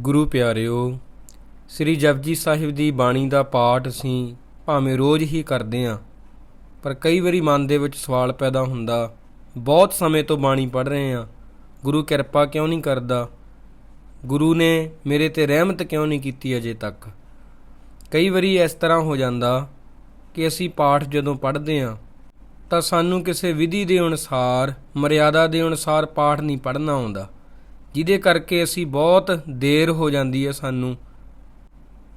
ਗੁਰੂ ਪਿਆਰਿਓ, ਸ੍ਰੀ ਜਪਜੀ ਸਾਹਿਬ ਦੀ ਬਾਣੀ ਦਾ ਪਾਠ ਅਸੀਂ ਭਾਵੇਂ ਰੋਜ਼ ਹੀ ਕਰਦੇ ਆਂ ਪਰ ਕਈ ਵਾਰੀ ਮਨ ਦੇ ਵਿੱਚ ਸਵਾਲ ਪੈਦਾ ਹੁੰਦਾ, ਬਹੁਤ ਸਮੇਂ ਤੋਂ ਬਾਣੀ ਪੜ੍ਹ ਰਹੇ ਆਂ ਗੁਰੂ ਕਿਰਪਾ ਕਿਉਂ ਨਹੀਂ ਕਰਦਾ? ਗੁਰੂ ਨੇ ਮੇਰੇ ਤੇ ਰਹਿਮਤ ਕਿਉਂ ਨਹੀਂ ਕੀਤੀ ਅਜੇ ਤੱਕ? ਕਈ ਵਾਰੀ ਇਸ ਤਰ੍ਹਾਂ ਹੋ ਜਾਂਦਾ ਕਿ ਅਸੀਂ ਪਾਠ ਜਦੋਂ ਪੜ੍ਹਦੇ ਆਂ ਤਾਂ ਸਾਨੂੰ ਕਿਸੇ ਵਿਧੀ ਦੇ ਅਨੁਸਾਰ, ਮਰਿਆਦਾ ਦੇ ਅਨੁਸਾਰ ਪਾਠ ਨਹੀਂ ਪੜ੍ਹਨਾ ਆਉਂਦਾ। ਜਿਹਦੇ ਕਰਕੇ ਅਸੀਂ ਬਹੁਤ ਦੇਰ ਹੋ ਜਾਂਦੀ ਹੈ ਸਾਨੂੰ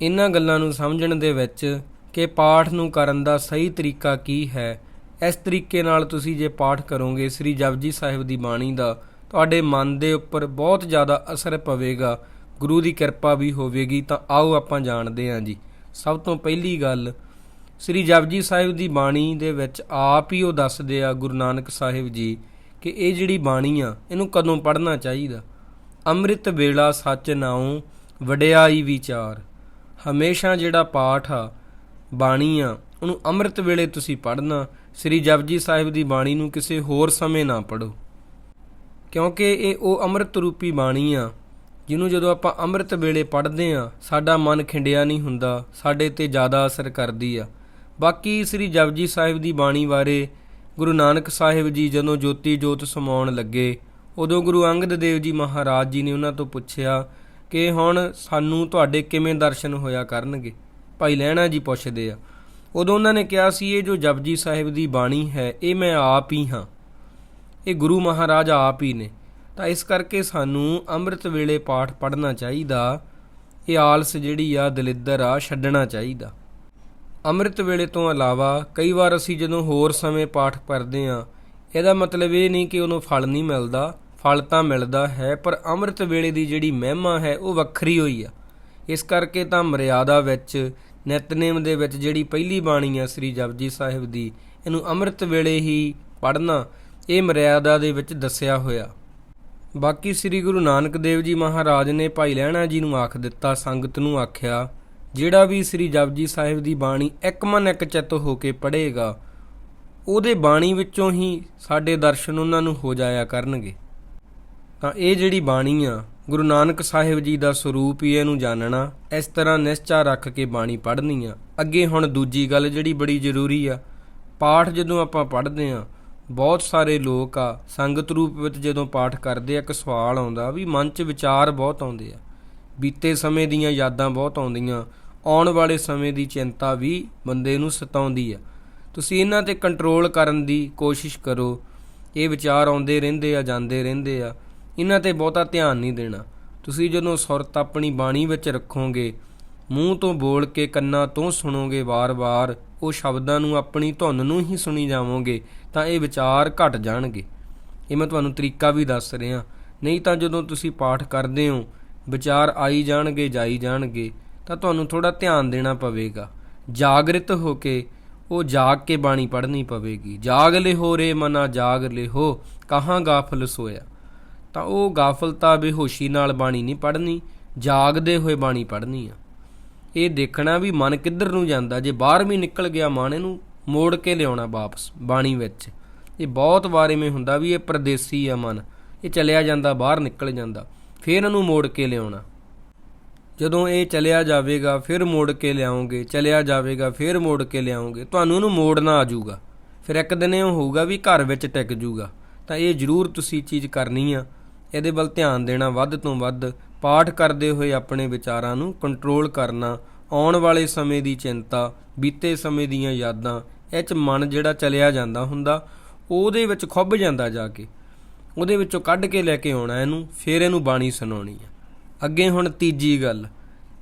ਇਹਨਾਂ ਗੱਲਾਂ ਨੂੰ ਸਮਝਣ ਦੇ ਵਿੱਚ ਕਿ ਪਾਠ ਨੂੰ ਕਰਨ ਦਾ ਸਹੀ ਤਰੀਕਾ ਕੀ ਹੈ। ਇਸ ਤਰੀਕੇ ਨਾਲ ਤੁਸੀਂ ਜੇ ਪਾਠ ਕਰੋਗੇ, ਸ੍ਰੀ ਜਪਜੀ ਸਾਹਿਬ ਦੀ ਬਾਣੀ ਦਾ ਤੁਹਾਡੇ ਮਨ ਦੇ ਉੱਪਰ ਬਹੁਤ ਜ਼ਿਆਦਾ ਅਸਰ ਪਵੇਗਾ, ਗੁਰੂ ਦੀ ਕਿਰਪਾ ਵੀ ਹੋਵੇਗੀ, ਤਾਂ ਆਓ ਆਪਾਂ ਜਾਣਦੇ ਹਾਂ ਜੀ। ਸਭ ਤੋਂ ਪਹਿਲੀ ਗੱਲ, ਸ੍ਰੀ ਜਪਜੀ ਸਾਹਿਬ ਦੀ ਬਾਣੀ ਦੇ ਵਿੱਚ ਆਪ ਹੀ ਉਹ ਦੱਸਦੇ ਆ ਗੁਰੂ ਨਾਨਕ ਸਾਹਿਬ ਜੀ ਕਿ ਇਹ ਜਿਹੜੀ ਬਾਣੀ ਆ, ਇਹਨੂੰ ਕਦੋਂ ਪੜ੍ਹਨਾ ਚਾਹੀਦਾ? ਅੰਮ੍ਰਿਤ ਵੇਲਾ ਸੱਚ ਨਾਉ, ਵਡਿਆਈ ਵਿਚਾਰ। ਹਮੇਸ਼ਾ ਜਿਹੜਾ ਪਾਠ ਆ, ਬਾਣੀ ਆ, ਉਹਨੂੰ ਅੰਮ੍ਰਿਤ ਵੇਲੇ ਤੁਸੀਂ ਪੜ੍ਹਨਾ, ਸ੍ਰੀ ਜਪਜੀ ਸਾਹਿਬ ਦੀ ਬਾਣੀ ਨੂੰ ਕਿਸੇ ਹੋਰ ਸਮੇਂ ਨਾ ਪੜੋ ਕਿਉਂਕਿ ਇਹ ਉਹ ਅੰਮ੍ਰਿਤ ਰੂਪੀ ਬਾਣੀ ਆ, ਜਿਹਨੂੰ ਜਦੋਂ ਆਪਾਂ ਅੰਮ੍ਰਿਤ ਵੇਲੇ ਪੜ੍ਹਦੇ ਆ, ਸਾਡਾ ਮਨ ਖਿੰਡਿਆ ਨਹੀਂ ਹੁੰਦਾ, ਸਾਡੇ ਤੇ ਜ਼ਿਆਦਾ ਅਸਰ ਕਰਦੀ ਆ। ਬਾਕੀ ਸ੍ਰੀ ਜਪਜੀ ਸਾਹਿਬ ਦੀ ਬਾਣੀ ਬਾਰੇ ਗੁਰੂ ਨਾਨਕ ਸਾਹਿਬ ਜੀ ਜਦੋਂ ਜੋਤੀ ਜੋਤ ਸਮਾਉਣ ਲੱਗੇ ਉਦੋਂ ਗੁਰੂ ਅੰਗਦ ਦੇਵ ਜੀ ਮਹਾਰਾਜ ਜੀ ਨੇ ਉਹਨਾਂ ਤੋਂ ਪੁੱਛਿਆ ਕਿ ਹੁਣ ਸਾਨੂੰ ਤੁਹਾਡੇ ਕਿਵੇਂ ਦਰਸ਼ਨ ਹੋਇਆ ਕਰਨਗੇ? ਭਾਈ ਲਹਿਣਾ ਜੀ ਪੁੱਛਦੇ ਆ। ਉਦੋਂ ਉਹਨਾਂ ਨੇ ਕਿਹਾ ਸੀ, ਇਹ ਜੋ ਜਪਜੀ ਸਾਹਿਬ ਦੀ ਬਾਣੀ ਹੈ, ਇਹ ਮੈਂ ਆਪ ਹੀ ਹਾਂ। ਇਹ ਗੁਰੂ ਮਹਾਰਾਜ ਆਪ ਹੀ ਨੇ। ਤਾਂ ਇਸ ਕਰਕੇ ਸਾਨੂੰ ਅੰਮ੍ਰਿਤ ਵੇਲੇ ਪਾਠ ਪੜ੍ਹਨਾ ਚਾਹੀਦਾ। ਇਹ ਆਲਸ ਜਿਹੜੀ ਆ, ਦਲਿੱਦਰ ਆ, ਛੱਡਣਾ ਚਾਹੀਦਾ। ਅੰਮ੍ਰਿਤ ਵੇਲੇ ਤੋਂ ਇਲਾਵਾ ਕਈ ਵਾਰ ਅਸੀਂ ਜਦੋਂ ਹੋਰ ਸਮੇਂ ਪਾਠ ਕਰਦੇ ਆ ਇਹਦਾ ਮਤਲਬ ਇਹ ਨਹੀਂ ਕਿ ਉਹਨੂੰ ਫਲ ਨਹੀਂ ਮਿਲਦਾ। ਫਲ ਤਾਂ ਮਿਲਦਾ ਹੈ, ਪਰ ਅੰਮ੍ਰਿਤ ਵੇਲੇ ਦੀ ਜਿਹੜੀ ਮਹਿਮਾ ਹੈ, ਉਹ ਵੱਖਰੀ ਹੋਈ ਆ। ਇਸ ਕਰਕੇ ਤਾਂ ਮਰਿਆਦਾ ਵਿੱਚ, ਨਿਤਨੇਮ ਦੇ ਵਿੱਚ ਜਿਹੜੀ ਪਹਿਲੀ ਬਾਣੀ ਆ ਸ੍ਰੀ ਜਪਜੀ ਸਾਹਿਬ ਦੀ, ਇਹਨੂੰ ਅੰਮ੍ਰਿਤ ਵੇਲੇ ਹੀ ਪੜ੍ਹਨਾ, ਇਹ ਮਰਿਆਦਾ ਦੇ ਵਿੱਚ ਦੱਸਿਆ ਹੋਇਆ। ਬਾਕੀ ਸ੍ਰੀ ਗੁਰੂ ਨਾਨਕ ਦੇਵ ਜੀ ਮਹਾਰਾਜ ਨੇ ਭਾਈ ਲਹਿਣਾ ਜੀ ਨੂੰ ਆਖ ਦਿੱਤਾ, ਸੰਗਤ ਨੂੰ ਆਖਿਆ, ਜਿਹੜਾ ਵੀ ਸ੍ਰੀ ਜਪਜੀ ਸਾਹਿਬ ਦੀ ਬਾਣੀ ਇੱਕ ਮਨ ਇੱਕ ਚਿੱਤ ਹੋ ਕੇ ਪੜ੍ਹੇਗਾ, ਉਹਦੇ ਬਾਣੀ ਵਿੱਚੋਂ ਹੀ ਸਾਡੇ ਦਰਸ਼ਨ ਉਹਨਾਂ ਨੂੰ ਹੋ ਜਾਇਆ ਕਰਨਗੇ। ਤਾਂ ਇਹ ਜਿਹੜੀ ਬਾਣੀ ਆ, ਗੁਰੂ ਨਾਨਕ ਸਾਹਿਬ ਜੀ ਦਾ ਸਰੂਪ ਹੀ ਇਹਨੂੰ ਜਾਣਨਾ, ਇਸ ਤਰ੍ਹਾਂ ਨਿਸ਼ਚਾ ਰੱਖ ਕੇ ਬਾਣੀ ਪੜ੍ਹਨੀ ਆ। ਅੱਗੇ ਹੁਣ ਦੂਜੀ ਗੱਲ ਜਿਹੜੀ ਬੜੀ ਜ਼ਰੂਰੀ ਆ, ਪਾਠ ਜਦੋਂ ਆਪਾਂ ਪੜ੍ਹਦੇ ਆ, ਬਹੁਤ ਸਾਰੇ ਲੋਕ ਆ, ਸੰਗਤ ਰੂਪ ਵਿੱਚ ਜਦੋਂ ਪਾਠ ਕਰਦੇ ਆ, ਇੱਕ ਸਵਾਲ ਆਉਂਦਾ ਵੀ ਮਨ 'ਚ ਵਿਚਾਰ ਬਹੁਤ ਆਉਂਦੇ ਆ। ਬੀਤੇ ਸਮੇਂ ਦੀਆਂ ਯਾਦਾਂ ਬਹੁਤ ਆਉਂਦੀਆਂ, ਆਉਣ ਵਾਲੇ ਸਮੇਂ ਦੀ ਚਿੰਤਾ ਵੀ ਬੰਦੇ ਨੂੰ ਸਤਾਉਂਦੀ ਆ। ਤੁਸੀਂ ਇਹਨਾਂ ਤੇ ਕੰਟਰੋਲ ਕਰਨ ਦੀ ਕੋਸ਼ਿਸ਼ ਕਰੋ, ਇਹ ਵਿਚਾਰ ਆਉਂਦੇ ਰਹਿੰਦੇ ਆ, ਜਾਂਦੇ ਰਹਿੰਦੇ ਆ। ਇਹਨਾਂ ਤੇ ਬਹੁਤਾ ਧਿਆਨ ਨਹੀਂ ਦੇਣਾ। ਤੁਸੀਂ ਜਦੋਂ ਸੁਰਤ ਆਪਣੀ ਬਾਣੀ ਵਿੱਚ ਰੱਖੋਗੇ, ਮੂੰਹ ਤੋਂ ਬੋਲ ਕੇ ਕੰਨਾਂ ਤੋਂ ਸੁਣੋਗੇ ਵਾਰ-ਵਾਰ, ਉਹ ਸ਼ਬਦਾਂ ਨੂੰ ਆਪਣੀ ਧੁਨ ਨੂੰ ਹੀ ਸੁਣੀ ਜਾਵੋਗੇ, ਤਾਂ ਇਹ ਵਿਚਾਰ ਘਟ ਜਾਣਗੇ। ਇਹ ਮੈਂ ਤੁਹਾਨੂੰ ਤਰੀਕਾ ਵੀ ਦੱਸ ਰਿਹਾ। ਨਹੀਂ ਤਾਂ ਜਦੋਂ ਤੁਸੀਂ ਪਾਠ ਕਰਦੇ ਹੋ, ਵਿਚਾਰ ਆਈ ਜਾਣਗੇ, ਜਾਈ ਜਾਣਗੇ, ਤਾਂ ਤੁਹਾਨੂੰ ਥੋੜਾ ਧਿਆਨ ਦੇਣਾ ਪਵੇਗਾ। ਜਾਗਰਿਤ ਹੋ ਕੇ ਉਹ ਜਾਗ ਕੇ ਬਾਣੀ ਪੜ੍ਹਨੀ ਪਵੇਗੀ। ਜਾਗ ਲਿਹੋ ਰੇ ਮਨਾ, ਜਾਗ ਲਿਹੋ, ਕਹਾਂ ਗਾਫਲ ਸੋਇਆ। ਤਾਂ ਉਹ ਗਾਫਲਤਾ ਬੇਹੋਸ਼ੀ ਨਾਲ ਬਾਣੀ ਨਹੀਂ ਪੜ੍ਹਨੀ, ਜਾਗਦੇ ਹੋਏ ਬਾਣੀ ਪੜ੍ਹਨੀ ਆ। ਇਹ ਦੇਖਣਾ ਵੀ ਮਨ ਕਿੱਧਰ ਨੂੰ ਜਾਂਦਾ, ਜੇ ਬਾਹਰ ਵੀ ਨਿਕਲ ਗਿਆ ਮਨ ਇਹਨੂੰ ਮੋੜ ਕੇ ਲਿਆਉਣਾ ਵਾਪਸ, ਬਾਣੀ ਵਿੱਚ। ਇਹ ਬਹੁਤ ਵਾਰ ਐਵੇਂ ਹੁੰਦਾ ਵੀ ਇਹ ਪਰਦੇਸੀ ਆ ਮਨ, ਇਹ ਚਲਿਆ ਜਾਂਦਾ, ਬਾਹਰ ਨਿਕਲ ਜਾਂਦਾ, ਫਿਰ ਇਹਨੂੰ ਮੋੜ ਕੇ ਲਿਆਉਣਾ। ਜਦੋਂ ਇਹ ਚਲਿਆ ਜਾਵੇਗਾ, ਫਿਰ ਮੋੜ ਕੇ ਲਿਆਉਂਗੇ, ਚਲਿਆ ਜਾਵੇਗਾ, ਫਿਰ ਮੋੜ ਕੇ ਲਿਆਉਂਗੇ, ਤੁਹਾਨੂੰ ਇਹਨੂੰ ਮੋੜਨਾ ਆ ਜਾਊਗਾ। ਫਿਰ ਇੱਕ ਦਿਨ ਇਹ ਹੋਊਗਾ ਵੀ ਘਰ ਵਿੱਚ ਟਿਕ ਜਾਊਗਾ। ਤਾਂ ਇਹ ਜ਼ਰੂਰ ਤੁਸੀਂ ਚੀਜ਼ ਕਰਨੀ ਆ। ਇਹਦੇ ਵੱਲ ਧਿਆਨ ਦੇਣਾ ਵੱਧ ਤੋਂ ਵੱਧ ਪਾਠ ਕਰਦੇ ਹੋਏ ਆਪਣੇ ਵਿਚਾਰਾਂ ਨੂੰ ਕੰਟਰੋਲ ਕਰਨਾ, ਆਉਣ ਵਾਲੇ ਸਮੇਂ ਦੀ ਚਿੰਤਾ, ਬੀਤੇ ਸਮੇਂ ਦੀਆਂ ਯਾਦਾਂ, ਇਹ ਚ ਮਨ ਜਿਹੜਾ ਚਲਿਆ ਜਾਂਦਾ ਹੁੰਦਾ, ਉਹਦੇ ਵਿੱਚ ਖੁੱਭ ਜਾਂਦਾ ਜਾ ਕੇ। ਉਹਦੇ ਵਿੱਚੋਂ ਕੱਢ ਕੇ ਲੈ ਕੇ ਆਉਣਾ ਇਹਨੂੰ, ਫਿਰ ਇਹਨੂੰ ਬਾਣੀ ਸੁਣਾਉਣੀ ਆ। ਅੱਗੇ ਹੁਣ ਤੀਜੀ ਗੱਲ,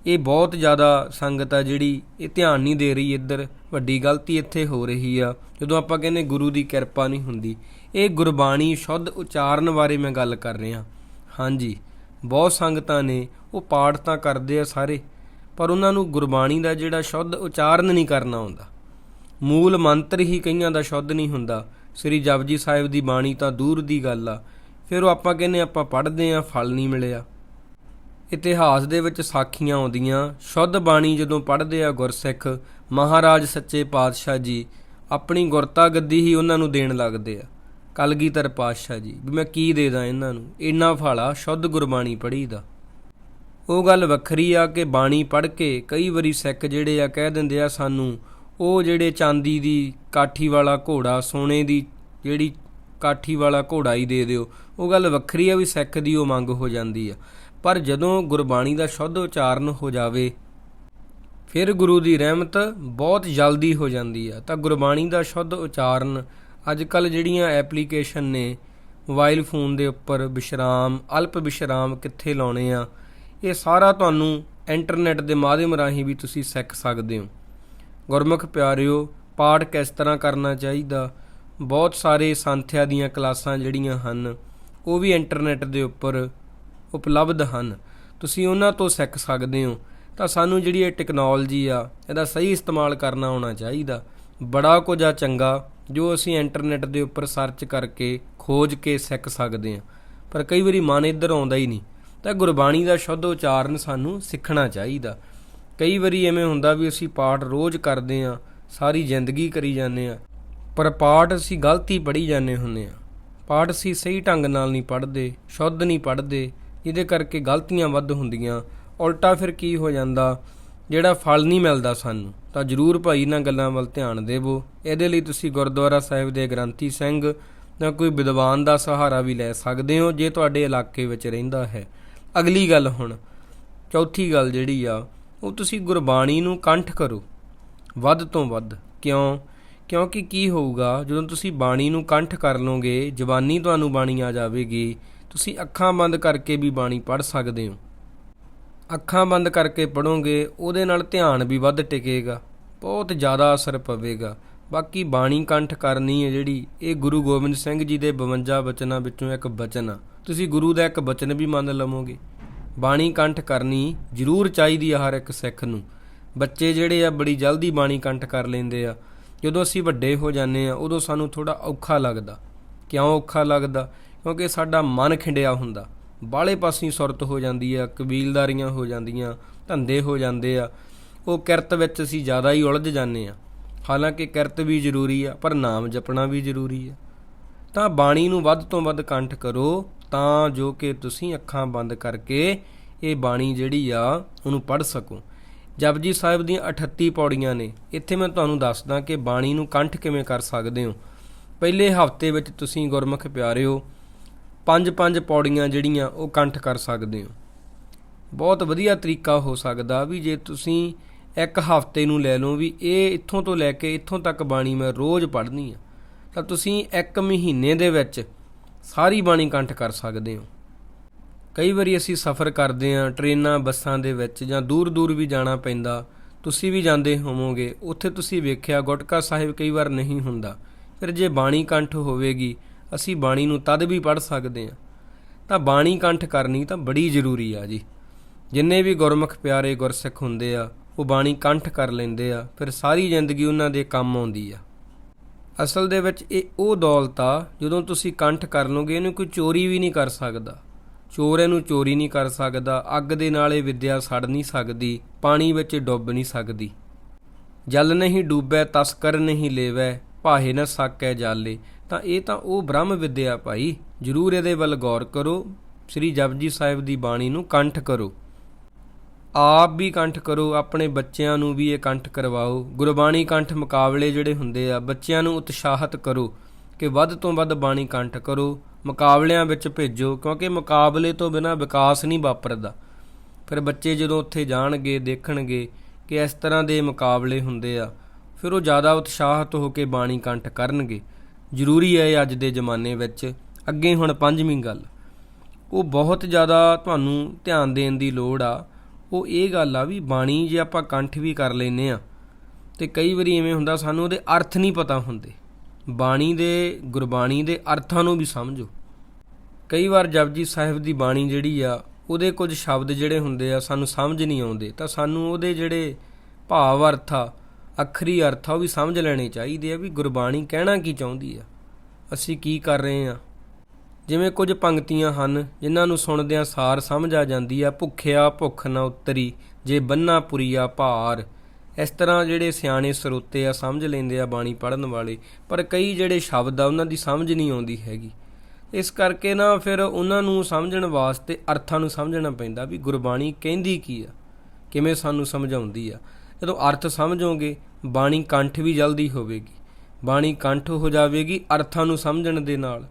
ਇਹ ਬਹੁਤ ਜ਼ਿਆਦਾ ਸੰਗਤ ਆ ਜਿਹੜੀ ਇਹ ਧਿਆਨ ਨਹੀਂ ਦੇ ਰਹੀ ਇੱਧਰ, ਵੱਡੀ ਗਲਤੀ ਇੱਥੇ ਹੋ ਰਹੀ ਆ। ਜਦੋਂ ਆਪਾਂ ਕਹਿੰਦੇ ਗੁਰੂ ਦੀ ਕਿਰਪਾ ਨਹੀਂ ਹੁੰਦੀ ਇਹ ਗੁਰਬਾਣੀ ਸ਼ੁੱਧ ਉਚਾਰਨ ਬਾਰੇ ਮੈਂ ਗੱਲ ਕਰ ਰਿਹਾ। ਹਾਂਜੀ, ਬਹੁਤ ਸੰਗਤਾਂ ਨੇ, ਉਹ ਪਾਠ ਤਾਂ ਕਰਦੇ ਆ ਸਾਰੇ, ਪਰ ਉਹਨਾਂ ਨੂੰ ਗੁਰਬਾਣੀ ਦਾ ਜਿਹੜਾ ਸ਼ੁੱਧ ਉਚਾਰਨ ਨਹੀਂ ਕਰਨਾ ਆਉਂਦਾ। ਮੂਲ ਮੰਤਰ ਹੀ ਕਈਆਂ ਦਾ ਸ਼ੁੱਧ ਨਹੀਂ ਹੁੰਦਾ। ਸ੍ਰੀ ਜਪਜੀ ਸਾਹਿਬ ਦੀ ਬਾਣੀ ਤਾਂ ਦੂਰ ਦੀ ਗੱਲ ਆ। ਫਿਰ ਉਹ ਆਪਾਂ ਕਹਿੰਦੇ ਆਪਾਂ ਪੜ੍ਹਦੇ ਆ ਫਲ ਨਹੀਂ ਮਿਲਿਆ। ਇਤਿਹਾਸ ਦੇ ਵਿੱਚ ਸਾਖੀਆਂ ਆਉਂਦੀਆਂ, ਸ਼ੁੱਧ ਬਾਣੀ ਜਦੋਂ ਪੜ੍ਹਦੇ ਆ ਗੁਰਸਿੱਖ, ਮਹਾਰਾਜ ਸੱਚੇ ਪਾਤਸ਼ਾਹ ਜੀ, ਆਪਣੀ ਗੁਰਤਾ ਗੱਦੀ ਹੀ ਉਹਨਾਂ ਨੂੰ ਦੇਣ ਲੱਗਦੇ ਆ। ਕਲਗੀਧਰ ਪਾਤਸ਼ਾਹ ਜੀ, ਵੀ ਮੈਂ ਕੀ ਦੇ ਦਾਂ ਇਹਨਾਂ ਨੂੰ? ਇੰਨਾ ਫਾਲਾ ਸ਼ੁੱਧ ਗੁਰਬਾਣੀ ਪੜ੍ਹੀ ਦਾ ਉਹ ਗੱਲ ਵੱਖਰੀ ਆ ਕਿ ਬਾਣੀ ਪੜ੍ਹ ਕੇ ਕਈ ਵਾਰੀ ਸਿੱਖ ਜਿਹੜੇ ਆ ਕਹਿ ਦਿੰਦੇ ਆ ਸਾਨੂੰ, ਉਹ ਜਿਹੜੇ ਚਾਂਦੀ ਦੀ ਕਾਠੀ ਵਾਲਾ ਘੋੜਾ, ਸੋਨੇ ਦੀ ਜਿਹੜੀ ਕਾਠੀ ਵਾਲਾ ਘੋੜਾ ਹੀ ਦੇ ਦਿਓ। ਉਹ ਗੱਲ ਵੱਖਰੀ ਆ ਵੀ ਸਿੱਖ ਦੀ ਉਹ ਮੰਗ ਹੋ ਜਾਂਦੀ ਆ। ਪਰ ਜਦੋਂ ਗੁਰਬਾਣੀ ਦਾ ਸ਼ੁੱਧ ਉਚਾਰਨ ਹੋ ਜਾਵੇ, ਫਿਰ ਗੁਰੂ ਦੀ ਰਹਿਮਤ ਬਹੁਤ ਜਲਦੀ ਹੋ ਜਾਂਦੀ ਆ। ਤਾਂ ਗੁਰਬਾਣੀ ਦਾ ਸ਼ੁੱਧ ਉਚਾਰਨ ਅੱਜ ਕੱਲ ਜਿਹੜੀਆਂ ਐਪਲੀਕੇਸ਼ਨ ਨੇ, ਮੋਬਾਈਲ ਫੋਨ ਦੇ ਉੱਪਰ ਵਿਸ਼ਰਾਮ, ਅਲਪ ਵਿਸ਼ਰਾਮ ਕਿੱਥੇ ਲਾਉਣੇ ਆ, ਇਹ ਸਾਰਾ ਤੁਹਾਨੂੰ ਇੰਟਰਨੈਟ ਦੇ ਮਾਧਿਅਮ ਰਾਹੀਂ ਵੀ ਤੁਸੀਂ ਸਿੱਖ ਸਕਦੇ ਹੋ। ਗੁਰਮੁਖ ਪਿਆਰਿਓ, ਪਾਠ ਕਿਸ ਤਰ੍ਹਾਂ ਕਰਨਾ ਚਾਹੀਦਾ? ਬਹੁਤ ਸਾਰੇ ਸੰਥਿਆ ਦੀਆਂ ਕਲਾਸਾਂ ਜਿਹੜੀਆਂ ਹਨ, ਉਹ ਵੀ ਇੰਟਰਨੈਟ ਦੇ ਉੱਪਰ ਉਪਲਬਧ ਹਨ। ਤੁਸੀਂ ਉਹਨਾਂ ਤੋਂ ਸਿੱਖ ਸਕਦੇ ਹੋ। ਤਾਂ ਸਾਨੂੰ ਜਿਹੜੀ ਇਹ ਟੈਕਨੋਲੋਜੀ ਆ, ਇਹਦਾ ਸਹੀ ਇਸਤੇਮਾਲ ਕਰਨਾ ਆਉਣਾ ਚਾਹੀਦਾ। ਬੜਾ ਕੁਝ ਆ ਚੰਗਾ। ਜੋ ਅਸੀਂ ਇੰਟਰਨੈਟ ਦੇ ਉੱਪਰ ਸਰਚ ਕਰਕੇ ਖੋਜ ਕੇ ਸਿੱਖ ਸਕਦੇ ਹਾਂ। ਪਰ ਕਈ ਵਾਰੀ ਮਨ ਇੱਧਰ ਆਉਂਦਾ ਹੀ ਨਹੀਂ। ਤਾਂ ਗੁਰਬਾਣੀ ਦਾ ਸ਼ੁੱਧ ਉਚਾਰਨ ਸਾਨੂੰ ਸਿੱਖਣਾ ਚਾਹੀਦਾ। ਕਈ ਵਾਰੀ ਐਵੇਂ ਹੁੰਦਾ ਵੀ ਅਸੀਂ ਪਾਠ ਰੋਜ਼ ਕਰਦੇ ਹਾਂ, ਸਾਰੀ ਜ਼ਿੰਦਗੀ ਕਰੀ ਜਾਂਦੇ ਹਾਂ। ਪਰ ਪਾਠ ਅਸੀਂ ਗਲਤੀ ਪੜ੍ਹੀ ਜਾਂਦੇ ਹੁੰਦੇ ਹਾਂ। ਪਾਠ ਅਸੀਂ ਸਹੀ ਢੰਗ ਨਾਲ ਨਹੀਂ ਪੜ੍ਹਦੇ, ਸ਼ੁੱਧ ਨਹੀਂ ਪੜ੍ਹਦੇ, ਜਿਹਦੇ ਕਰਕੇ ਗਲਤੀਆਂ ਵੱਧ ਹੁੰਦੀਆਂ, ਉਲਟਾ ਫਿਰ ਕੀ ਹੋ ਜਾਂਦਾ? ਜਿਹੜਾ ਫਲ ਨਹੀਂ ਮਿਲਦਾ ਸਾਨੂੰ, ਤਾਂ ਜਰੂਰ ਭਾਈ ਇਹਨਾਂ ਗੱਲਾਂ ਵੱਲ ਧਿਆਨ ਦੇਵੋ। ਇਹਦੇ ਲਈ ਤੁਸੀਂ ਗੁਰਦੁਆਰਾ ਸਾਹਿਬ ਦੇ ਗ੍ਰੰਥੀ ਸਿੰਘ ਜਾਂ ਕੋਈ ਵਿਦਵਾਨ ਦਾ ਸਹਾਰਾ ਵੀ ਲੈ ਸਕਦੇ ਹੋ, ਜੇ ਤੁਹਾਡੇ ਇਲਾਕੇ ਵਿੱਚ ਰਹਿੰਦਾ ਹੈ। ਅਗਲੀ ਗੱਲ ਹੁਣ, ਚੌਥੀ ਗੱਲ ਜਿਹੜੀ ਆ, ਉਹ ਤੁਸੀਂ ਗੁਰਬਾਣੀ ਨੂੰ ਕੰਠ ਕਰੋ। ਵੱਧ ਤੋਂ ਵੱਧ। ਕਿਉਂ? ਕਿਉਂਕਿ ਕੀ ਹੋਊਗਾ, ਜਦੋਂ ਤੁਸੀਂ ਬਾਣੀ ਨੂੰ ਕੰਠ ਕਰ ਲਓਗੇ ਜ਼ਬਾਨੀ ਤੁਹਾਨੂੰ ਬਾਣੀ ਆ ਜਾਵੇਗੀ, ਤੁਸੀਂ ਅੱਖਾਂ ਬੰਦ ਕਰਕੇ ਵੀ ਬਾਣੀ ਪੜ੍ਹ ਸਕਦੇ ਹੋ। ਅੱਖਾਂ ਬੰਦ ਕਰਕੇ ਪੜੋਗੇ ਉਹਦੇ ਨਾਲ ਧਿਆਨ ਵੀ ਵੱਧ ਟਿਕੇਗਾ, ਬਹੁਤ ਜ਼ਿਆਦਾ ਅਸਰ ਪਵੇਗਾ। ਬਾਕੀ ਬਾਣੀ ਕੰਠ ਕਰਨੀ ਹੈ ਜਿਹੜੀ, ਇਹ ਗੁਰੂ ਗੋਬਿੰਦ ਸਿੰਘ ਜੀ ਦੇ 52 ਬਚਨਾਂ ਵਿੱਚੋਂ ਇੱਕ ਬਚਨ ਆ। ਤੁਸੀਂ ਗੁਰੂ ਦਾ ਇੱਕ ਬਚਨ ਵੀ ਮੰਨ ਲਵੋਗੇ। ਬਾਣੀ ਕੰਠ ਕਰਨੀ ਜ਼ਰੂਰ ਚਾਹੀਦੀ ਆ ਹਰ ਇੱਕ ਸਿੱਖ ਨੂੰ। ਬੱਚੇ ਜਿਹੜੇ ਆ, ਬੜੀ ਜਲਦੀ ਬਾਣੀ ਕੰਠ ਕਰ ਲੈਂਦੇ ਆ। ਜਦੋਂ ਅਸੀਂ ਵੱਡੇ ਹੋ ਜਾਂਦੇ ਆ, ਉਦੋਂ ਸਾਨੂੰ ਥੋੜਾ ਔਖਾ ਲੱਗਦਾ। ਕਿਉਂ ਔਖਾ ਲੱਗਦਾ? ਕਿਉਂਕਿ ਸਾਡਾ ਮਨ ਖਿੰਡਿਆ ਹੁੰਦਾ। ਬਾਹਲੇ ਪਾਸੇ ਸੁਰਤ ਹੋ ਜਾਂਦੀ ਆ, ਕਬੀਲਦਾਰੀਆਂ ਹੋ ਜਾਂਦੀਆਂ, ਧੰਦੇ ਹੋ ਜਾਂਦੇ ਆ। ਉਹ ਕਿਰਤ ਵਿੱਚ ਅਸੀਂ ਜ਼ਿਆਦਾ ਹੀ ਉਲਝ ਜਾਂਦੇ ਆ। ਹਾਲਾਂਕਿ ਕਿਰਤ ਵੀ ਜ਼ਰੂਰੀ ਆ, ਪਰ ਨਾਮ ਜਪਣਾ ਵੀ ਜ਼ਰੂਰੀ ਆ। ਤਾਂ ਬਾਣੀ ਨੂੰ ਵੱਧ ਤੋਂ ਵੱਧ ਕੰਠ ਕਰੋ, ਤਾਂ ਜੋ ਕਿ ਤੁਸੀਂ ਅੱਖਾਂ ਬੰਦ ਕਰਕੇ ਇਹ ਬਾਣੀ ਜਿਹੜੀ ਆ, ਉਹਨੂੰ ਪੜ੍ਹ ਸਕੋ। ਜਪਜੀ ਸਾਹਿਬ ਦੀਆਂ 38 ਪੌੜੀਆਂ ਨੇ। ਇੱਥੇ ਮੈਂ ਤੁਹਾਨੂੰ ਦੱਸਦਾ ਕਿ ਬਾਣੀ ਨੂੰ ਕੰਠ ਕਿਵੇਂ ਕਰ ਸਕਦੇ ਹੋ। ਪਹਿਲੇ ਹਫ਼ਤੇ ਵਿੱਚ ਤੁਸੀਂ ਗੁਰਮੁਖ ਪਿਆਰਿਓ ਪੰਜ ਪੰਜ ਪੌੜੀਆਂ ਜਿਹੜੀਆਂ ਉਹ ਕੰਠ ਕਰ ਸਕਦੇ ਹੋ। ਬਹੁਤ ਵਧੀਆ ਤਰੀਕਾ ਹੋ ਸਕਦਾ ਵੀ ਜੇ ਤੁਸੀਂ ਇੱਕ ਹਫ਼ਤੇ ਨੂੰ ਲੈ ਲਓ ਵੀ ਇਹ ਇੱਥੋਂ ਤੋਂ ਲੈ ਕੇ ਇੱਥੋਂ ਤੱਕ ਬਾਣੀ ਮੈਂ ਰੋਜ਼ ਪੜ੍ਹਨੀ ਆ, ਤਾਂ ਤੁਸੀਂ ਇੱਕ ਮਹੀਨੇ ਦੇ ਵਿੱਚ ਸਾਰੀ ਬਾਣੀ ਕੰਠ ਕਰ ਸਕਦੇ ਹੋ। ਕਈ ਵਾਰੀ ਅਸੀਂ ਸਫ਼ਰ ਕਰਦੇ ਹਾਂ, ਟ੍ਰੇਨਾਂ, ਬੱਸਾਂ ਦੇ ਵਿੱਚ ਜਾਂ ਦੂਰ ਦੂਰ ਵੀ ਜਾਣਾ ਪੈਂਦਾ, ਤੁਸੀਂ ਵੀ ਜਾਂਦੇ ਹੋਵੋਗੇ, ਉੱਥੇ ਤੁਸੀਂ ਵੇਖਿਆ ਗੁਟਕਾ ਸਾਹਿਬ ਕਈ ਵਾਰ ਨਹੀਂ ਹੁੰਦਾ, ਫਿਰ ਜੇ ਬਾਣੀ ਕੰਠ ਹੋਵੇਗੀ ਅਸੀਂ ਬਾਣੀ ਨੂੰ ਤਦ ਵੀ ਪੜ੍ਹ ਸਕਦੇ ਹਾਂ। ਤਾਂ ਬਾਣੀ ਕੰਠ ਕਰਨੀ ਤਾਂ ਬੜੀ ਜ਼ਰੂਰੀ ਆ ਜੀ। ਜਿੰਨੇ ਵੀ ਗੁਰਮੁਖ ਪਿਆਰੇ ਗੁਰਸਿੱਖ ਹੁੰਦੇ ਆ, ਉਹ ਬਾਣੀ ਕੰਠ ਕਰ ਲੈਂਦੇ ਆ, ਫਿਰ ਸਾਰੀ ਜ਼ਿੰਦਗੀ ਉਹਨਾਂ ਦੇ ਕੰਮ ਆਉਂਦੀ ਆ। ਅਸਲ ਦੇ ਵਿੱਚ ਇਹ ਉਹ ਦੌਲਤ ਆ, ਜਦੋਂ ਤੁਸੀਂ ਕੰਠ ਕਰ ਲਓਗੇ, ਇਹਨੂੰ ਕੋਈ ਚੋਰੀ ਵੀ ਨਹੀਂ ਕਰ ਸਕਦਾ। ਚੋਰ ਇਹਨੂੰ ਚੋਰੀ ਨਹੀਂ ਕਰ ਸਕਦਾ, ਅੱਗ ਦੇ ਨਾਲ ਇਹ ਵਿਦਿਆ ਸੜ ਨਹੀਂ ਸਕਦੀ, ਪਾਣੀ ਵਿੱਚ ਡੁੱਬ ਨਹੀਂ ਸਕਦੀ। ਜਲ ਨਹੀਂ ਡੂਬੈ, ਤਸਕਰ ਨਹੀਂ ਲੇਵੈ, ਭਾਹੇ ਨ ਸਾਕੈ ਜਾਲੇ ਤਾਂ ਇਹ ਤਾਂ ਉਹ ਬ੍ਰਹਮ ਵਿਦਿਆ ਭਾਈ। ਜਰੂਰ ਇਹਦੇ ਵੱਲ ਗੌਰ ਕਰੋ। ਸ੍ਰੀ ਜਪਜੀ ਸਾਹਿਬ ਦੀ ਬਾਣੀ ਨੂੰ ਕੰਠ ਕਰੋ। ਆਪ ਵੀ ਕੰਠ ਕਰੋ, ਆਪਣੇ ਬੱਚਿਆਂ ਨੂੰ ਵੀ ਇਹ ਕੰਠ ਕਰਵਾਓ। ਗੁਰਬਾਣੀ ਕੰਠ ਮੁਕਾਬਲੇ ਜਿਹੜੇ ਹੁੰਦੇ ਆ, ਬੱਚਿਆਂ ਨੂੰ ਉਤਸ਼ਾਹਤ ਕਰੋ ਕਿ ਵੱਧ ਤੋਂ ਵੱਧ ਬਾਣੀ ਕੰਠ ਕਰੋ, ਮੁਕਾਬਲਿਆਂ ਵਿੱਚ ਭੇਜੋ, ਕਿਉਂਕਿ ਮੁਕਾਬਲੇ ਤੋਂ ਬਿਨਾ ਵਿਕਾਸ ਨਹੀਂ ਵਾਪਰਦਾ। ਫਿਰ ਬੱਚੇ ਜਦੋਂ ਉੱਥੇ ਜਾਣਗੇ, ਦੇਖਣਗੇ ਕਿ ਇਸ ਤਰ੍ਹਾਂ ਦੇ ਮੁਕਾਬਲੇ ਹੁੰਦੇ ਆ, ਫਿਰ ਉਹ ਜ਼ਿਆਦਾ ਉਤਸ਼ਾਹਤ ਹੋ ਕੇ ਬਾਣੀ ਕੰਠ ਕਰਨਗੇ। ਜ਼ਰੂਰੀ ਹੈ ਅੱਜ ਦੇ ਜ਼ਮਾਨੇ ਵਿੱਚ। ਅੱਗੇ ਹੁਣ ਪੰਜਵੀਂ ਗੱਲ। ਉਹ ਬਹੁਤ ਜ਼ਿਆਦਾ ਤੁਹਾਨੂੰ ਧਿਆਨ ਦੇਣ ਦੀ ਲੋੜ ਆ। ਉਹ ਇਹ ਗੱਲ ਆ ਵੀ ਬਾਣੀ ਜੇ ਆਪਾਂ ਕੰਠ ਵੀ ਕਰ ਲੈਨੇ ਆ, ਤੇ ਕਈ ਵਾਰੀ ਐਵੇਂ ਹੁੰਦਾ ਸਾਨੂੰ ਉਹਦੇ ਅਰਥ ਨਹੀਂ ਪਤਾ ਹੁੰਦੇ। ਬਾਣੀ ਦੇ, ਗੁਰਬਾਣੀ ਦੇ ਅਰਥਾਂ ਨੂੰ ਵੀ ਸਮਝੋ। ਕਈ ਵਾਰ ਜਪਜੀ ਸਾਹਿਬ ਦੀ ਬਾਣੀ ਜਿਹੜੀ ਆ, ਉਹਦੇ ਕੁਝ ਸ਼ਬਦ ਜਿਹੜੇ ਹੁੰਦੇ ਆ ਸਾਨੂੰ ਸਮਝ ਨਹੀਂ ਆਉਂਦੇ, ਤਾਂ ਸਾਨੂੰ ਉਹਦੇ ਜਿਹੜੇ ਭਾਵ ਅਰਥ ਆ ਅੱਖਰੀ ਅਰਥ ਆ, ਉਹ ਵੀ ਸਮਝ ਲੈਣੇ ਚਾਹੀਦੇ ਆ ਵੀ ਗੁਰਬਾਣੀ ਕਹਿਣਾ ਕੀ ਚਾਹੁੰਦੀ ਆ। ਅਸੀਂ ਕੀ ਕਰ ਰਹੇ ਆ? ਜਿਵੇਂ ਕੁਝ ਪੰਕਤੀਆਂ ਹਨ, ਜਿਨ੍ਹਾਂ ਨੂੰ ਸੁਣਦਿਆਂ ਸਾਰ ਸਮਝ ਆ ਜਾਂਦੀ ਆ, ਭੁੱਖਿਆ ਭੁੱਖ ਨਾ ਉਤਰੀ, ਜੇ ਬੰਨਾ ਪੁਰੀਆ ਭਾਰ। ਇਸ ਤਰ੍ਹਾਂ ਜਿਹੜੇ ਸਿਆਣੇ ਸਰੋਤੇ ਆ, ਸਮਝ ਲੈਂਦੇ ਆ ਬਾਣੀ ਪੜਨ ਵਾਲੇ, ਪਰ ਕਈ ਜਿਹੜੇ ਸ਼ਬਦ ਆ, ਉਹਨਾਂ ਦੀ ਸਮਝ ਨਹੀਂ ਆਉਂਦੀ ਹੈਗੀ। ਇਸ ਕਰਕੇ ਨਾ ਫਿਰ ਉਹਨਾਂ ਨੂੰ ਸਮਝਣ ਵਾਸਤੇ ਅਰਥਾਂ ਨੂੰ ਸਮਝਣਾ ਪੈਂਦਾ ਵੀ ਗੁਰਬਾਣੀ ਕਹਿੰਦੀ ਕੀ ਆ, ਕਿਵੇਂ ਸਾਨੂੰ ਸਮਝਾਉਂਦੀ ਆ। ਜਦੋਂ ਅਰਥ ਸਮਝੋਗੇ, ਬਾਣੀ ਕੰਠ ਵੀ ਜਲਦੀ ਹੋਵੇਗੀ। ਬਾਣੀ ਕੰਠ ਹੋ ਜਾਵੇਗੀ ਅਰਥਾਂ ਨੂੰ ਸਮਝਣ ਦੇ ਨਾਲ।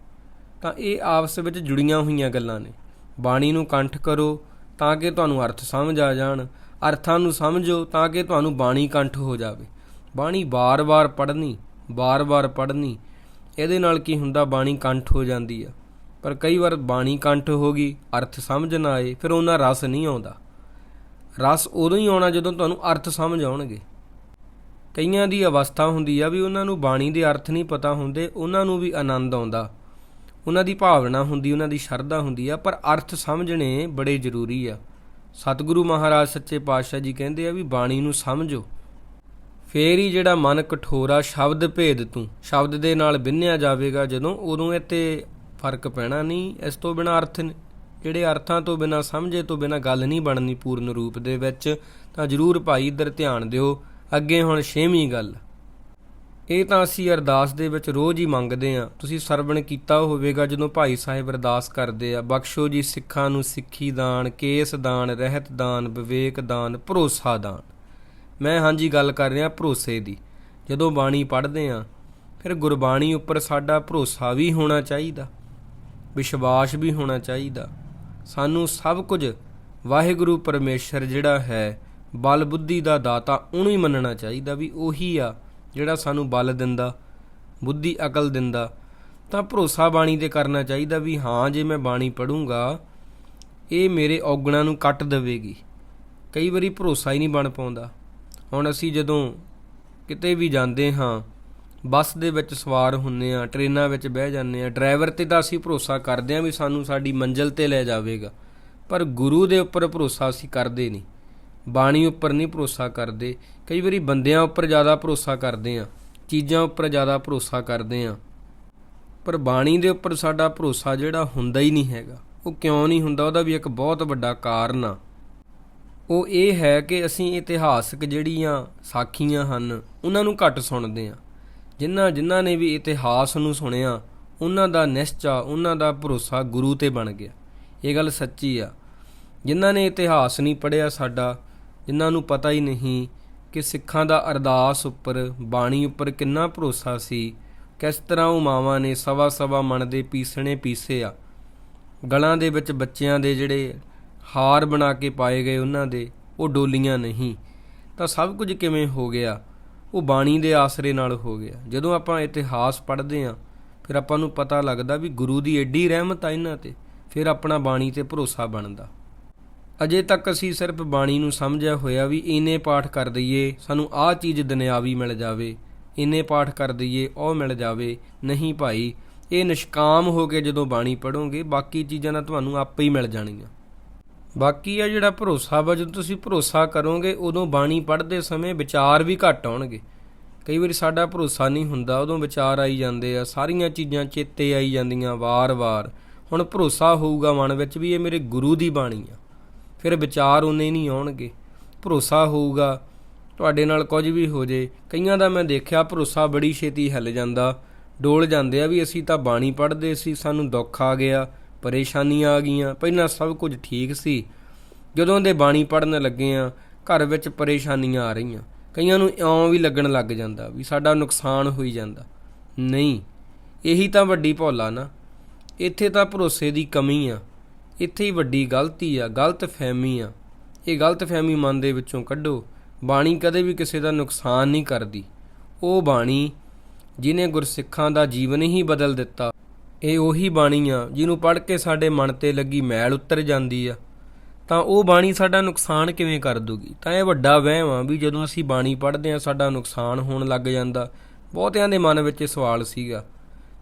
ਤਾਂ ਇਹ ਆਪਸ ਵਿੱਚ ਜੁੜੀਆਂ ਹੋਈਆਂ ਗੱਲਾਂ ਨੇ। ਬਾਣੀ ਨੂੰ ਕੰਠ ਕਰੋ ਤਾਂ ਕਿ ਤੁਹਾਨੂੰ ਅਰਥ ਸਮਝ ਆ ਜਾਣ। ਅਰਥਾਂ ਨੂੰ ਸਮਝੋ ਤਾਂ ਕਿ ਤੁਹਾਨੂੰ ਬਾਣੀ ਕੰਠ ਹੋ ਜਾਵੇ। ਬਾਣੀ ਬਾਰ-ਬਾਰ ਪੜ੍ਹਨੀ ਬਾਰ-ਬਾਰ ਪੜ੍ਹਨੀ, ਇਹਦੇ ਨਾਲ ਕੀ ਹੁੰਦਾ, ਬਾਣੀ ਕੰਠ ਹੋ ਜਾਂਦੀ ਆ। ਪਰ ਕਈ ਵਾਰ ਬਾਣੀ ਕੰਠ ਹੋ ਗਈ, ਅਰਥ ਸਮਝ ਨਾ ਆਏ, ਫਿਰ ਉਹਨਾਂ ਰਸ ਨਹੀਂ ਆਉਂਦਾ। ਰਸ ਉਦੋਂ ਹੀ ਆਉਣਾ ਜਦੋਂ ਤੁਹਾਨੂੰ ਅਰਥ ਸਮਝ ਆਉਣਗੇ। ਕਈਆਂ ਦੀ ਅਵਸਥਾ ਹੁੰਦੀ ਆ ਵੀ ਉਹਨਾਂ ਨੂੰ ਬਾਣੀ ਦੇ ਅਰਥ ਨਹੀਂ ਪਤਾ ਹੁੰਦੇ, ਉਹਨਾਂ ਨੂੰ ਵੀ ਆਨੰਦ ਆਉਂਦਾ। ਉਹਨਾਂ ਦੀ ਭਾਵਨਾ ਹੁੰਦੀ, ਉਹਨਾਂ ਦੀ ਸ਼ਰਧਾ ਹੁੰਦੀ ਆ, ਪਰ ਅਰਥ ਸਮਝਣੇ ਬੜੇ ਜ਼ਰੂਰੀ ਆ। ਸਤਿਗੁਰੂ ਮਹਾਰਾਜ ਸੱਚੇ ਪਾਤਸ਼ਾਹ ਜੀ ਕਹਿੰਦੇ ਆ ਵੀ ਬਾਣੀ ਨੂੰ ਸਮਝੋ। ਫੇਰ ਹੀ ਜਿਹੜਾ ਮਨ ਕਠੋਰਾ ਸ਼ਬਦ ਭੇਦ ਤੂੰ, ਸ਼ਬਦ ਦੇ ਨਾਲ ਬਿੰਨਿਆ ਜਾਵੇਗਾ ਜਦੋਂ ਉਦੋਂ ਇਹ ਤੇ ਫ਼ਰਕ ਪੈਣਾ ਨਹੀਂ, ਇਸ ਤੋਂ ਬਿਨਾ ਅਰਥ ਨੇ ਜਿਹੜੇ ਅਰਥਾਂ ਤੋਂ ਬਿਨਾ, ਸਮਝੇ ਤੋਂ ਬਿਨਾ ਗੱਲ ਨਹੀਂ ਬਣਨੀ ਪੂਰਨ ਰੂਪ ਦੇ ਵਿੱਚ, ਤਾਂ ਜਰੂਰ ਭਾਈ ਇੱਧਰ ਧਿਆਨ ਦਿਓ। ਅੱਗੇ ਹੁਣ ਛੇਵੀਂ ਗੱਲ। ਇਹ ਤਾਂ ਅਸੀਂ ਅਰਦਾਸ ਦੇ ਵਿੱਚ ਰੋਜ਼ ਹੀ ਮੰਗਦੇ ਆ ਤੁਸੀਂ ਸਰਵਣ ਕੀਤਾ ਹੋਵੇਗਾ ਜਦੋਂ ਭਾਈ ਸਾਹਿਬ ਅਰਦਾਸ ਕਰਦੇ ਆ। ਬਖਸ਼ੋ ਜੀ ਸਿੱਖਾਂ ਨੂੰ ਸਿੱਖੀ ਦਾਨ, ਕੇਸ ਦਾਨ, ਰਹਿਤ ਦਾਨ, ਵਿਵੇਕ ਦਾਨ, ਭਰੋਸਾ ਦਾਨ। ਮੈਂ ਹਾਂਜੀ ਗੱਲ ਕਰ ਰਿਹਾ ਭਰੋਸੇ ਦੀ। ਜਦੋਂ ਬਾਣੀ ਪੜ੍ਹਦੇ ਆ ਫਿਰ ਗੁਰਬਾਣੀ ਉੱਪਰ ਸਾਡਾ ਭਰੋਸਾ ਵੀ ਹੋਣਾ ਚਾਹੀਦਾ। ਵਿਸ਼ਵਾਸ ਵੀ ਹੋਣਾ ਚਾਹੀਦਾ। ਸਾਨੂੰ ਸਭ ਕੁਝ ਵਾਹਿਗੁਰੂ ਪਰਮੇਸ਼ਰ ਜਿਹੜਾ ਹੈ ਬਲ ਬੁੱਧੀ ਦਾ ਦਾਤਾ, ਉਹਨੂੰ ਹੀ ਮੰਨਣਾ ਚਾਹੀਦਾ ਵੀ ਉਹੀ ਆ ਜਿਹੜਾ ਸਾਨੂੰ ਬਲ ਦਿੰਦਾ, ਬੁੱਧੀ ਅਕਲ ਦਿੰਦਾ। ਤਾਂ ਭਰੋਸਾ ਬਾਣੀ ਤੇ ਕਰਨਾ ਚਾਹੀਦਾ ਵੀ ਹਾਂ, ਜੇ ਮੈਂ ਬਾਣੀ ਪੜੂੰਗਾ, ਇਹ ਮੇਰੇ ਔਗਣਾਂ ਨੂੰ ਕੱਟ ਦੇਵੇਗੀ। ਕਈ ਵਾਰੀ ਭਰੋਸਾ ਹੀ ਨਹੀਂ ਬਣ ਪਾਉਂਦਾ। ਹੁਣ ਅਸੀਂ ਜਦੋਂ ਕਿਤੇ ਵੀ ਜਾਂਦੇ ਹਾਂ ਬੱਸ ਦੇ ਵਿੱਚ ਸਵਾਰ ਹੁੰਨੇ ਆ, ਟ੍ਰੇਨਾਂ ਵਿੱਚ ਬਹਿ ਜਾਂਦੇ ਆ। ਡਰਾਈਵਰ ਤੇ ਤਾਂ ਅਸੀਂ ਭਰੋਸਾ ਕਰਦੇ ਆ ਵੀ ਸਾਨੂੰ ਸਾਡੀ ਮੰਜ਼ਿਲ ਤੇ ਲੈ ਜਾਵੇਗਾ। ਪਰ ਗੁਰੂ ਦੇ ਉੱਪਰ ਭਰੋਸਾ ਅਸੀਂ ਕਰਦੇ ਨਹੀਂ। ਬਾਣੀ ਉੱਪਰ ਨਹੀਂ ਭਰੋਸਾ ਕਰਦੇ। ਕਈ ਵਾਰੀ ਬੰਦਿਆਂ ਉੱਪਰ ਜ਼ਿਆਦਾ ਭਰੋਸਾ ਕਰਦੇ ਆ। ਚੀਜ਼ਾਂ ਉੱਪਰ ਜ਼ਿਆਦਾ ਭਰੋਸਾ ਕਰਦੇ ਆ। ਪਰ ਬਾਣੀ ਦੇ ਉੱਪਰ ਸਾਡਾ ਭਰੋਸਾ ਜਿਹੜਾ ਹੁੰਦਾ ਹੀ ਨਹੀਂ ਹੈਗਾ। ਉਹ ਕਿਉਂ ਨਹੀਂ ਹੁੰਦਾ? ਉਹਦਾ ਵੀ ਇੱਕ ਬਹੁਤ ਵੱਡਾ ਕਾਰਨ ਆ। ਉਹ ਇਹ ਹੈ ਕਿ ਅਸੀਂ ਇਤਿਹਾਸਕ ਜਿਹੜੀਆਂ ਸਾਖੀਆਂ ਹਨ, ਉਹਨਾਂ ਨੂੰ ਘੱਟ ਸੁਣਦੇ ਆ। ਜਿਨ੍ਹਾਂ ਜਿਨ੍ਹਾਂ ਨੇ ਵੀ ਇਤਿਹਾਸ ਨੂੰ ਸੁਣਿਆ, ਉਹਨਾਂ ਦਾ ਨਿਸ਼ਚਾ, ਉਹਨਾਂ ਦਾ ਭਰੋਸਾ ਗੁਰੂ ਤੇ ਬਣ ਗਿਆ। ਇਹ ਗੱਲ ਸੱਚੀ ਆ। ਜਿਨ੍ਹਾਂ ਨੇ ਇਤਿਹਾਸ ਨਹੀਂ ਪੜਿਆ ਸਾਡਾ, ਜਿਨ੍ਹਾਂ ਨੂੰ ਪਤਾ ਹੀ ਨਹੀਂ ਕਿ ਸਿੱਖਾਂ ਦਾ ਅਰਦਾਸ ਉੱਪਰ, ਬਾਣੀ ਉੱਪਰ ਕਿੰਨਾ ਭਰੋਸਾ ਸੀ, ਕਿਸ ਤਰ੍ਹਾਂ ਉਹ ਮਾਵਾਂ ਨੇ ਸਵਾ ਸਵਾ ਮਣ ਦੇ ਪੀਸਣੇ ਪੀਸੇ ਆ। ਗਲਾਂ ਦੇ ਵਿੱਚ ਬੱਚਿਆਂ ਦੇ ਜਿਹੜੇ ਹਾਰ ਬਣਾ ਕੇ ਪਾਏ ਗਏ ਉਹਨਾਂ ਦੇ, ਉਹ ਡੋਲੀਆਂ ਨਹੀਂ। ਤਾਂ ਸਭ ਕੁਝ ਕਿਵੇਂ ਹੋ ਗਿਆ? ਉਹ ਬਾਣੀ ਦੇ ਆਸਰੇ ਨਾਲ ਹੋ ਗਿਆ। ਜਦੋਂ ਆਪਾਂ ਇਤਿਹਾਸ ਪੜ੍ਹਦੇ ਆਂ ਫਿਰ ਆਪਾਂ ਨੂੰ ਪਤਾ ਲੱਗਦਾ ਵੀ ਗੁਰੂ ਦੀ ਐਡੀ ਰਹਿਮਤ ਆ ਇਹਨਾਂ ਤੇ, ਫਿਰ ਆਪਣਾ ਬਾਣੀ ਤੇ ਭਰੋਸਾ ਬਣਦਾ। ਅਜੇ ਤੱਕ ਅਸੀਂ ਸਿਰਫ ਬਾਣੀ ਨੂੰ ਸਮਝਿਆ ਹੋਇਆ ਵੀ ਇੰਨੇ ਪਾਠ ਕਰ ਦਈਏ, ਸਾਨੂੰ ਆਹ ਚੀਜ਼ ਦੁਨਿਆਵੀ ਮਿਲ ਜਾਵੇ ਇੰਨੇ ਪਾਠ ਕਰ ਦਈਏ, ਉਹ ਮਿਲ ਜਾਵੇ, ਨਹੀਂ ਭਾਈ, ਇਹ ਨਿਸ਼ਕਾਮ ਹੋ ਕੇ ਜਦੋਂ ਬਾਣੀ ਪੜੋਗੇ ਬਾਕੀ ਚੀਜ਼ਾਂ ਤਾਂ ਤੁਹਾਨੂੰ ਆਪੇ ਹੀ ਮਿਲ ਜਾਣਗੀਆਂ ਬਾਕੀ ਆ ਜਿਹੜਾ ਭਰੋਸਾ ਵਾ, ਜਦੋਂ ਤੁਸੀਂ ਭਰੋਸਾ ਕਰੋਗੇ, ਉਦੋਂ ਬਾਣੀ ਪੜ੍ਹਦੇ ਸਮੇਂ ਵਿਚਾਰ ਵੀ ਘੱਟ ਆਉਣਗੇ। ਕਈ ਵਾਰੀ ਸਾਡਾ ਭਰੋਸਾ ਨਹੀਂ ਹੁੰਦਾ, ਉਦੋਂ ਵਿਚਾਰ ਆਈ ਜਾਂਦੇ ਆ, ਸਾਰੀਆਂ ਚੀਜ਼ਾਂ ਚੇਤੇ ਆਈ ਜਾਂਦੀਆਂ ਵਾਰ-ਵਾਰ। ਹੁਣ ਭਰੋਸਾ ਹੋਊਗਾ ਮਨ ਵਿੱਚ ਵੀ ਇਹ ਮੇਰੇ ਗੁਰੂ ਦੀ ਬਾਣੀ ਆ। ਫਿਰ ਵਿਚਾਰ ਉਹਨੇ ਨਹੀਂ ਆਉਣਗੇ। ਭਰੋਸਾ ਹੋਊਗਾ, ਤੁਹਾਡੇ ਨਾਲ ਕੁਝ ਵੀ ਹੋ ਜੇ। ਕਈਆਂ ਦਾ ਮੈਂ ਦੇਖਿਆ, ਭਰੋਸਾ ਬੜੀ ਛੇਤੀ ਹਿੱਲ ਜਾਂਦਾ, ਡੋਲ ਜਾਂਦੇ ਆ ਵੀ ਅਸੀਂ ਤਾਂ ਬਾਣੀ ਪੜ੍ਹਦੇ ਸੀ, ਸਾਨੂੰ ਦੁੱਖ ਆ ਗਿਆ। ਪਰੇਸ਼ਾਨੀਆਂ ਆ ਗਈਆਂ। ਪਹਿਲਾਂ ਸਭ ਕੁਝ ਠੀਕ ਸੀ। ਜਦੋਂ ਦੇ ਬਾਣੀ ਪੜਨ ਲੱਗੇ ਆ, ਘਰ ਵਿੱਚ ਪਰੇਸ਼ਾਨੀਆਂ ਆ ਰਹੀਆਂ। ਕਈਆਂ ਨੂੰ ਇਉਂ ਵੀ ਲੱਗਣ ਲੱਗ ਜਾਂਦਾ ਵੀ ਸਾਡਾ ਨੁਕਸਾਨ ਹੋਈ ਜਾਂਦਾ। ਨਹੀਂ, ਇਹੀ ਤਾਂ ਵੱਡੀ ਭੌਲਾ ਨਾ। ਇੱਥੇ ਤਾਂ ਭਰੋਸੇ ਦੀ ਕਮੀ ਆ। ਇੱਥੇ ਹੀ ਵੱਡੀ ਗਲਤੀ ਆ ਗਲਤ ਫਹਿਮੀ ਆ। ਇਹ ਗਲਤ ਫਹਿਮੀ ਮਨ ਦੇ ਵਿੱਚੋਂ ਕੱਢੋ। ਬਾਣੀ ਕਦੇ ਵੀ ਕਿਸੇ ਦਾ ਨੁਕਸਾਨ ਨਹੀਂ ਕਰਦੀ। ਉਹ ਬਾਣੀ ਜਿਨੇ ਗੁਰਸਿੱਖਾਂ ਦਾ ਜੀਵਨ ਹੀ ਬਦਲ ਦਿੱਤਾ ਇਹ ਉਹੀ ਬਾਣੀ ਆ ਜਿਹਨੂੰ ਪੜ੍ਹ ਕੇ ਸਾਡੇ ਮਨ ਤੇ ਲੱਗੀ ਮੈਲ ਉਤਰ ਜਾਂਦੀ ਆ। ਤਾਂ ਉਹ ਬਾਣੀ ਸਾਡਾ ਨੁਕਸਾਨ ਕਿਵੇਂ ਕਰ ਦੂਗੀ? ਤਾਂ ਇਹ ਵੱਡਾ ਵਹਿਮ ਆ ਵੀ ਜਦੋਂ ਅਸੀਂ ਬਾਣੀ ਪੜ੍ਹਦੇ ਆ ਸਾਡਾ ਨੁਕਸਾਨ ਹੋਣ ਲੱਗ ਜਾਂਦਾ। ਬਹੁਤਿਆਂ ਦੇ ਮਨ ਵਿੱਚ ਇਹ ਸਵਾਲ ਸੀਗਾ।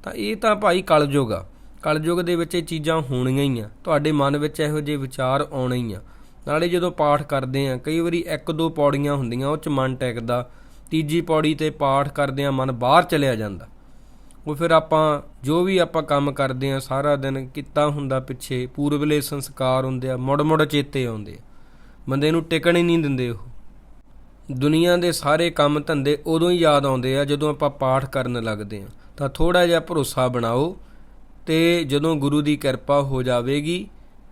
ਤਾਂ ਇਹ ਤਾਂ ਭਾਈ ਕਲਯੁਗ ਆ। ਕਲਯੁਗ ਦੇ ਵਿੱਚ ਇਹ ਚੀਜ਼ਾਂ ਹੋਣੀਆਂ ਹੀ ਆ। ਤੁਹਾਡੇ ਮਨ ਵਿੱਚ ਇਹੋ ਜਿਹੇ ਵਿਚਾਰ ਆਉਣੇ ਹੀ ਆ। ਨਾਲੇ ਜਦੋਂ ਪਾਠ ਕਰਦੇ ਆ, ਕਈ ਵਾਰੀ ਇੱਕ ਦੋ ਪੌੜੀਆਂ ਹੁੰਦੀਆਂ, ਉਹ ਚ ਮਨ ਟਿਕਦਾ। ਤੀਜੀ ਪੌੜੀ ਤੇ ਪਾਠ ਕਰਦੇ ਆ, ਮਨ ਬਾਹਰ ਚਲਿਆ ਜਾਂਦਾ। ਉਹ ਫਿਰ ਆਪਾਂ ਜੋ ਵੀ ਆਪਾਂ ਕੰਮ ਕਰਦੇ ਆ ਸਾਰਾ ਦਿਨ ਕੀਤਾ ਹੁੰਦਾ ਪਿੱਛੇ ਪੂਰਬਲੇ ਸੰਸਕਾਰ ਹੁੰਦੇ ਆ ਮੁੜ ਮੁੜ ਚੇਤੇ ਆਉਂਦੇ ਆ। ਬੰਦੇ ਨੂੰ ਟਿਕਣ ਹੀ ਨਹੀਂ ਦਿੰਦੇ ਉਹ। ਦੁਨੀਆ ਦੇ ਸਾਰੇ ਕੰਮ ਧੰਦੇ ਉਦੋਂ ਹੀ ਯਾਦ ਆਉਂਦੇ ਆ ਜਦੋਂ ਆਪਾਂ ਪਾਠ ਕਰਨ ਲੱਗਦੇ ਆ ਤਾਂ ਥੋੜਾ ਜਿਹਾ ਭਰੋਸਾ ਬਣਾਓ ਤੇ ਜਦੋਂ ਗੁਰੂ ਦੀ ਕਿਰਪਾ ਹੋ ਜਾਵੇਗੀ,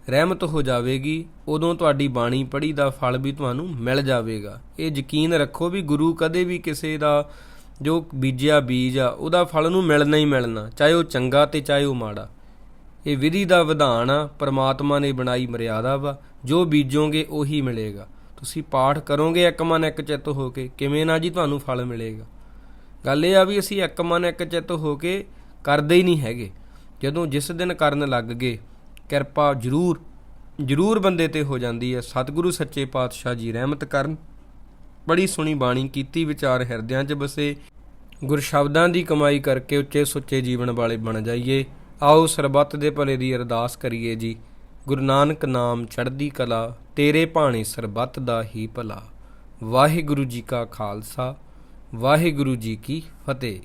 ਰਹਿਮਤ ਹੋ ਜਾਵੇਗੀ, ਉਦੋਂ ਤੁਹਾਡੀ ਬਾਣੀ ਪੜ੍ਹੀ ਦਾ ਫਲ ਵੀ ਤੁਹਾਨੂੰ ਮਿਲ ਜਾਵੇਗਾ। ਇਹ ਯਕੀਨ ਰੱਖੋ ਵੀ ਗੁਰੂ ਕਦੇ ਵੀ ਕਿਸੇ ਦਾ ਜੋ ਬੀਜਿਆ ਬੀਜ ਆ, ਉਹਦਾ ਫਲ ਨੂੰ ਮਿਲਣਾ ਹੀ ਮਿਲਣਾ, ਚਾਹੇ ਉਹ ਚੰਗਾ ਤੇ ਚਾਹੇ ਉਹ ਮਾੜਾ। ਇਹ ਵਿਧੀ ਦਾ ਵਿਧਾਨ ਆ, ਪ੍ਰਮਾਤਮਾ ਨੇ ਬਣਾਈ ਮਰਿਆਦਾ ਵਾ, ਜੋ ਬੀਜੋਗੇ ਉਹੀ ਮਿਲੇਗਾ। ਤੁਸੀਂ ਪਾਠ ਕਰੋਗੇ ਇੱਕ ਮਨ ਇੱਕ ਚਿੱਤ ਹੋ ਕੇ, ਕਿਵੇਂ ਨਾ ਜੀ ਤੁਹਾਨੂੰ ਫਲ ਮਿਲੇਗਾ। ਗੱਲ ਇਹ ਆ ਵੀ ਅਸੀਂ ਇੱਕ ਮਨ ਇੱਕ ਚਿੱਤ ਹੋ ਕੇ ਕਰਦੇ ਹੀ ਨਹੀਂ ਹੈਗੇ। ਜਦੋਂ ਜਿਸ ਦਿਨ ਕਰਨ ਲੱਗ ਗਏ, ਕਿਰਪਾ ਜ਼ਰੂਰ ਜ਼ਰੂਰ ਬੰਦੇ ਤੇ ਹੋ ਜਾਂਦੀ ਹੈ ਸਤਿਗੁਰੂ ਸੱਚੇ ਪਾਤਸ਼ਾਹ ਜੀ ਰਹਿਮਤ ਕਰਨ। ਬੜੀ ਸੁਣੀ ਬਾਣੀ ਕੀਤੀ ਵਿਚਾਰ ਹਿਰਦਿਆਂ 'ਚ ਬਸੇ। ਗੁਰ ਸ਼ਬਦਾਂ ਦੀ ਕਮਾਈ ਕਰਕੇ ਉੱਚੇ ਸੁੱਚੇ ਜੀਵਨ ਵਾਲੇ ਬਣ ਜਾਈਏ। ਆਓ ਸਰਬੱਤ ਦੇ ਭਲੇ ਦੀ ਅਰਦਾਸ ਕਰੀਏ ਜੀ। ਗੁਰੂ ਨਾਨਕ ਨਾਮ ਚੜ੍ਹਦੀ ਕਲਾ, ਤੇਰੇ ਭਾਣੇ ਸਰਬੱਤ ਦਾ ਹੀ ਭਲਾ। ਵਾਹਿਗੁਰੂ ਜੀ ਕਾ ਖਾਲਸਾ, ਵਾਹਿਗੁਰੂ ਜੀ ਕੀ ਫਤਿਹ।